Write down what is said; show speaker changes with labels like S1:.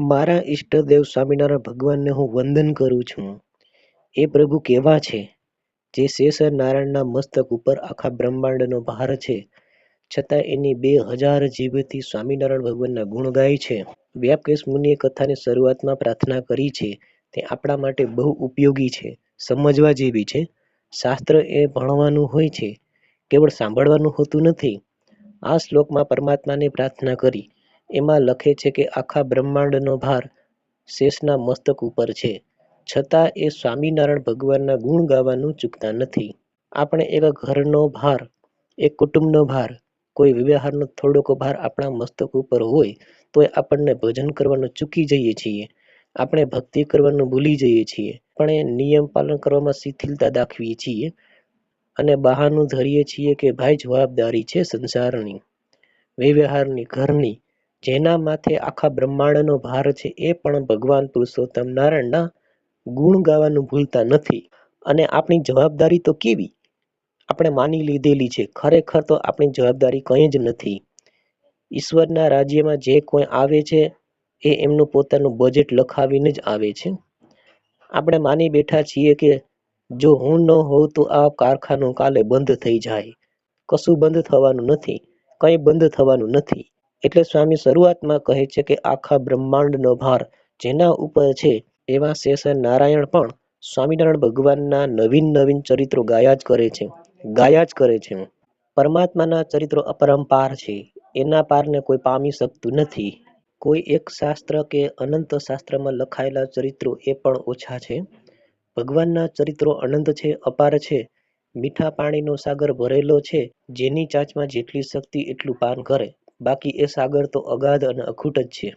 S1: મારા ઈષ્ટદેવ સ્વામિનારાયણ ભગવાનને હું વંદન કરું છું. એ પ્રભુ કેવા છે, જે શેષ નારાયણના મસ્તક ઉપર આખા બ્રહ્માંડનો ભાર છે, છતાં એની બે હજાર જીભથી સ્વામિનારાયણ ભગવાનના ગુણ ગાય છે. વ્યાપકેશ મુનિએ કથાની શરૂઆતમાં પ્રાર્થના કરી છે તે આપણા માટે બહુ ઉપયોગી છે, સમજવા જેવી છે. શાસ્ત્ર એ ભણવાનું હોય છે, કેવળ સાંભળવાનું હોતું નથી. આ શ્લોકમાં પરમાત્માને પ્રાર્થના કરી. એમાં લખે છે કે આખા બ્રહ્માંડનો ભાર શેષના મસ્તક ઉપર છે, છતાં એ સ્વામિનારાયણ ભગવાનના ગુણ ગાવાનું ચૂકતા નથી. આપણે એક ઘરનો ભાર, એક કુટુંબનો ભાર, કોઈ વ્યવહારનો થોડોક ભાર આપણા મસ્તક ઉપર હોય તોય આપણને ભજન કરવાનું ચૂકી જઈએ છીએ. આપણે ભક્તિ કરવાનું ભૂલી જઈએ છીએ. આપણે નિયમ પાલન કરવામાં શિથિલતા દાખવીએ છીએ અને બહાનું ધરીએ છીએ કે ભાઈ જવાબદારી છે સંસારની, વ્યવહારની, ઘરની. જેના માથે આખા બ્રહ્માંડનો ભાર છે એ પણ ભગવાન પુરુષોત્તમ નારાયણના ગુણ ગાવાનું ભૂલતા નથી. અને આપણી જવાબદારી તો કેવી? આપણે માની લીધેલી છે. ખરેખર તો આપણી જવાબદારી કંઈ જ નથી. ઈશ્વરના રાજ્યમાં જે કોઈ આવે છે એ એમનું પોતાનું બજેટ લખાવીને જ આવે છે. આપણે માની બેઠા છીએ કે જો હું ન હોઉં તો આ કારખાનું કાલે બંધ થઈ જાય. કશું બંધ થવાનું નથી, કંઈ બંધ થવાનું નથી. એટલે સ્વામી શરૂઆતમાં કહે છે કે આખા બ્રહ્માંડનો ભાર જેના ઉપર છે એવા શેષ નારાયણ પણ સ્વામિનારાયણ ભગવાનના નવીન નવીન ચરિત્રો ગાયા જ કરે છે, ગાયા જ કરે છે. પરમાત્માના ચરિત્રો અપરંપાર છે. એના પારને કોઈ પામી શકતું નથી. કોઈ એક શાસ્ત્ર કે અનંત શાસ્ત્રમાં લખાયેલા ચરિત્રો એ પણ ઓછા છે. ભગવાનના ચરિત્રો અનંત છે, અપાર છે. મીઠા પાણીનો સાગર ભરેલો છે જેની ચાંચમાં જેટલી શક્તિ એટલું પાન કરે. બાકી એ સાગર તો અગાધ અને અખૂટ જ છે.